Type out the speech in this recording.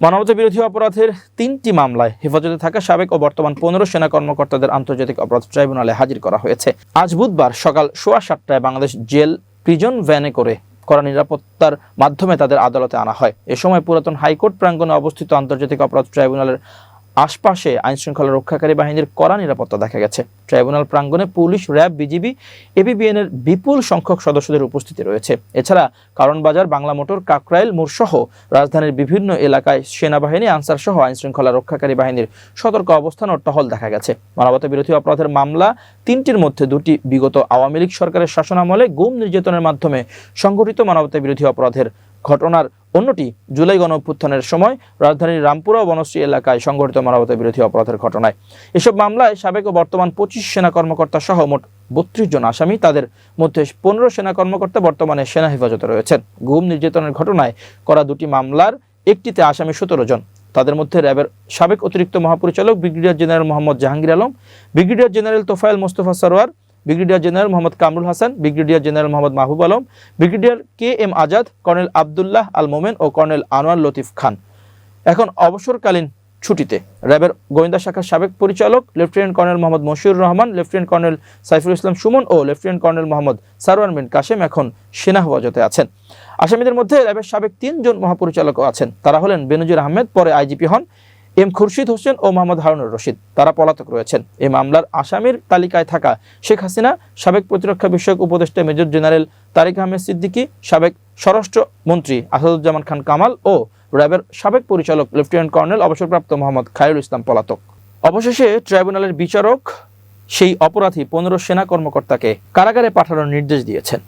মানবতা বিরোধী অপরাধের তিনটি মামলায় হেফাজতে থাকা সাবেক ও বর্তমান পনেরো সেনা কর্মকর্তাদের আন্তর্জাতিক অপরাধ ট্রাইব্যুনালে হাজির করা হয়েছে। আজ বুধবার সকাল সোয়া সাতটায় বাংলাদেশ জেল প্রিজন ভ্যানে করে করা নিরাপত্তার মাধ্যমে তাদের আদালতে আনা হয়। এ সময় পুরাতন হাইকোর্ট প্রাঙ্গনে অবস্থিত আন্তর্জাতিক অপরাধ ট্রাইব্যুনালের আশপাশে আইনশৃঙ্খলা রক্ষাকারী বাহিনীর কড়া নিরাপত্তা দেখা গেছে। ট্রাইব্যুনাল প্রাঙ্গণে পুলিশ, র্যাব, বিজিবি এবিবিএন এর বিপুল সংখ্যক সদস্যদের উপস্থিতি রয়েছে। এছাড়া কারণবাজার বাংলা মোটর, কাকরাইল, মোড়সহ রাজধানীর বিভিন্ন এলাকায় সেনাবাহিনী, আনসার সহ আইনশৃঙ্খলা রক্ষাকারী বাহিনীর সতর্ক অবস্থান ও টহল দেখা গেছে। মানবতা বিরোধী অপরাধের মামলা তিনটির মধ্যে দুটি বিগত আওয়ামী লীগ সরকারের শাসনামলে গুম নির্যাতনের মাধ্যমে সংগঠিত মানবতা বিরোধী অপরাধের ঘটনার অন্যটি, জুলাই গণ অভ্যুত্থানের সময় রাজধানীর রামপুরা বনশ্রী এলাকায় সংঘটিত মানবতা বিরোধী অপরাধের ঘটনায়। এসব মামলায় সাবেক ও বর্তমান পঁচিশ সেনা কর্মকর্তা সহ মোট বত্রিশ জন আসামি, তাদের মধ্যে পনেরো সেনা কর্মকর্তা বর্তমানে সেনা হেফাজতে রয়েছেন। গুম নির্যাতনের ঘটনায় করা দুটি মামলার একটিতে আসামি সতেরো জন। তাদের মধ্যে র্যাবের সাবেক অতিরিক্ত মহাপরিচালক brigadier general Mohammad Jahangir Alam, brigadier general Tofayel Mostafa Sarwar brigadier general Mohammad Kamrul Hasan brigadier general Mohammad Mahbub Alam brigadier K M Azad colonel Abdullah Al Momen ও কর্নেল আনোয়ার লতিফ খান এখন অবসরকালীন ছুটিতে র্যাবের গোয়েন্দা শাখার সাবেক পরিচালক lieutenant colonel Mohammad Mashiur Rahman lieutenant colonel Saiful Islam Sumon ও lieutenant colonel Mohammad Sarwar bin Kashem এখন সেনা হেফাজতে আছেন। আসামিদের মধ্যে র্যাবের সাবেক তিনজন মহাপরিচালকও আছেন। তারা হলেন বেনজির আহমেদ, পরে আইজিপি হন এম খুরশিদ হোসেন ও মোহাম্মদ হারুনুর রশিদ। তারা পলাতক রয়েছেন। এই মামলার আসামির তালিকায় থাকা শেখ হাসিনা, সাবেক প্রতিরক্ষা বিষয়ক উপদেষ্টা মেজর জেনারেল তারিক আহমেদ সিদ্দিকী, সাবেক স্বরাষ্ট্র মন্ত্রী আসাদুজ্জামান খান কামাল ও র্যাবের সাবেক পরিচালক লেফটেন্যান্ট কর্নেল অবসরপ্রাপ্ত মোহাম্মদ খায়রুল ইসলাম পলাতক। অবশেষে ট্রাইব্যুনালের বিচারক সেই অপরাধী পনেরো সেনা কর্মকর্তাকে কারাগারে পাঠানোর নির্দেশ দিয়েছেন।